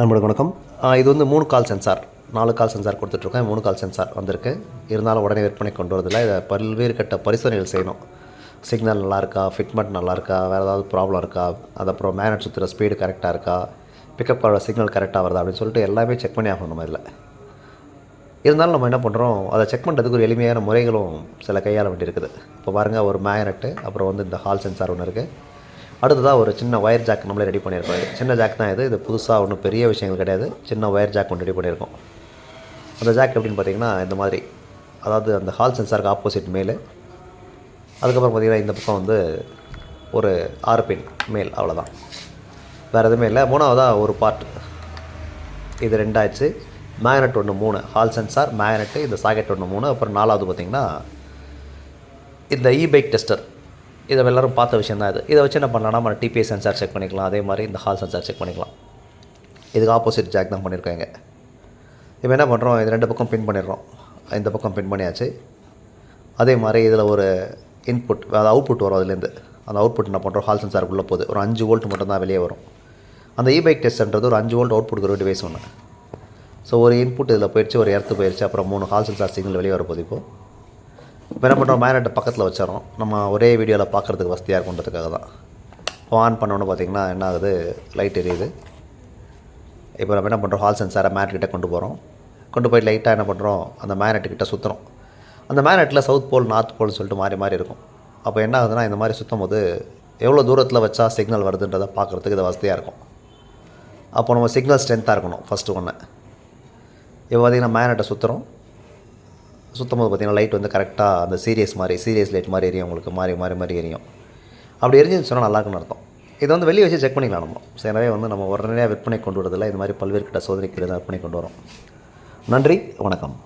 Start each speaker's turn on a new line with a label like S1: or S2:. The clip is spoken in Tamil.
S1: நம்மளுக்கு வணக்கம். இது வந்து மூணு கால் சென்சார் நாலு கால் சென்சார் கொடுத்துட்ருக்கேன். மூணு கால் சென்சார் வந்திருக்கு. இருந்தாலும் உடனே விற்பனை கொண்டு வரதில்லை. இதை பல்வேறு கட்ட பரிசோதனைகள் செய்யணும். சிக்னல் நல்லா இருக்கா ஃபிட்மெண்ட் நல்லா இருக்கா வேறு ஏதாவது ப்ராப்ளம் இருக்கா? அது அப்புறம் மேனட் சுற்றுற ஸ்பீடு கரெக்டாக இருக்கா? பிக்கப் காரோட சிக்னல் கரெக்டாக வருதா? அப்படின்னு சொல்லிட்டு எல்லாமே செக் பண்ணி ஆகணும் நம்ம இதில். இருந்தாலும் நம்ம என்ன பண்ணுறோம் அதை செக் பண்ணுறதுக்கு ஒரு எளிமையான முறைகளும் சில கையாள வேண்டியிருக்குது. இப்போ பாருங்கள் ஒரு மேக்னெட்டு அப்புறம் வந்து இந்த ஹால் சென்சார் ஒன்று இருக்குது அடுத்ததாக ஒரு சின்ன ஒயர் ஜாக் நம்மளே ரெடி பண்ணியிருக்கோம். சின்ன ஜாக் தான் இது. இது புதுசாக ஒன்றும் பெரிய விஷயங்கள் கிடையாது. சின்ன ஒயர் ஜாக் ஒன்று ரெடி பண்ணியிருக்கோம். அந்த ஜாக் எப்படின்னு பார்த்தீங்கன்னா இந்த மாதிரி. அதாவது அந்த ஹால் சென்சாருக்கு ஆப்போசிட் மேலே. அதுக்கப்புறம் பார்த்தீங்கன்னா இந்த பக்கம் வந்து ஒரு ஆறு பின் மேல் அவ்வளோதான் வேறு எதுவுமே இல்லை. மூணாவதாக ஒரு பார்ட் இது ரெண்டாச்சு மேக்னெட் ஒன்று மூணு. ஹால் சென்சார் மேக்னெட்டு இந்த சாக்கெட் ஒன்று மூணு. அப்புறம் நாலாவது பார்த்திங்கன்னா இந்த இ பைக் டெஸ்டர் இதை எல்லோரும் பார்த்த விஷயம் தான் இது. இதை வச்சு என்ன பண்ணலாம்னா நம்ம டிபிஎஸ் சென்சார் செக் பண்ணிக்கலாம். அதே மாதிரி இந்த ஹால் சென்சார் செக் பண்ணிக்கலாம். இதுக்கு ஆப்போசிட் ஜாக் தான் பண்ணியிருக்காங்க இப்போ என்ன பண்ணுறோம் இது ரெண்டு பக்கம் பின் பண்ணிடுறோம். இந்த பக்கம் பின் பண்ணியாச்சு. அதே மாதிரி இதில் ஒரு இன்புட் அதாவது அவுட்புட் வரும் அதுலேருந்து. அந்த அவுட்புட் என்ன பண்ணுறோம் ஹால் சென்சாருக்குள்ளே போகுது. ஒரு அஞ்சு வோல்ட் மட்டும் தான் வெளியே வரும். அந்த இபைக் டெஸ்ட்ன்றது ஒரு அஞ்சு வோல்ட் அவுட்புட் ஒரு டிவைஸ் ஒன்று ஸோ ஒரு இன்புட் இதில் போயிடுச்சு ஒரு இடத்து போயிடுச்சு அப்புறம் மூணு ஹால் சென்சார் சிக்னல் வெளியே வரப்போகுது இப்போது இப்போ என்ன பண்ணுறோம் மேக்னெட்டை பக்கத்தில் வச்சிடறோம். நம்ம ஒரே வீடியோவில் பார்க்குறதுக்கு வசதியாக இருக்குன்றதுக்காக தான். இப்போ ஆன் பண்ணோன்னு பார்த்தீங்கன்னா என்ன ஆகுது? லைட் எரியுது. இப்போ நம்ம என்ன பண்ணுறோம் ஹால் சென்சாரை மேட் கொண்டு போகிறோம் கொண்டு போய் லைட்டாக என்ன பண்ணுறோம் அந்த மேக்னெட் சுற்றுறோம் அந்த மேக்னெட்டில் சவுத் போல் நார்த் போல்னு சொல்லிட்டு மாறி மாறி இருக்கும். அப்போ என்ன ஆகுதுன்னா இந்த மாதிரி சுற்றும் போது எவ்வளோ தூரத்தில் வச்சா சிக்னல் வருதுன்றதை பார்க்குறதுக்கு இது வசதியாக இருக்கும். அப்போ நம்ம சிக்னல் ஸ்ட்ரென்த்தாக இருக்கணும் ஃபஸ்ட்டு ஒன்று இப்போ பார்த்தீங்கன்னா மேக்னெட்டை சுற்றுறோம் சுற்றும் பார்த்திங்கன்னா பார்த்தீங்கன்னா லைட் வந்து கரெக்டாக அந்த சீரியஸ் மாதிரி சீரியஸ் லைட் மாதிரி எரியும் உங்களுக்கு மாறி மாறி மாறி எரியும். அப்படி எரிஞ்சுன்னு சொன்னால் நல்லாருக்குன்னு அர்த்தம். இதை வந்து வெளியே வச்சு செக் பண்ணிக்கலாம் நம்ம. ஸோ எனவே வந்து நம்ம உடனடியாக விற்பனை கொண்டு வரதில்லை. இது மாதிரி பல்வேறு கிட்ட சோதனைக்கு விற்பனை கொண்டு வரோம். நன்றி வணக்கம்.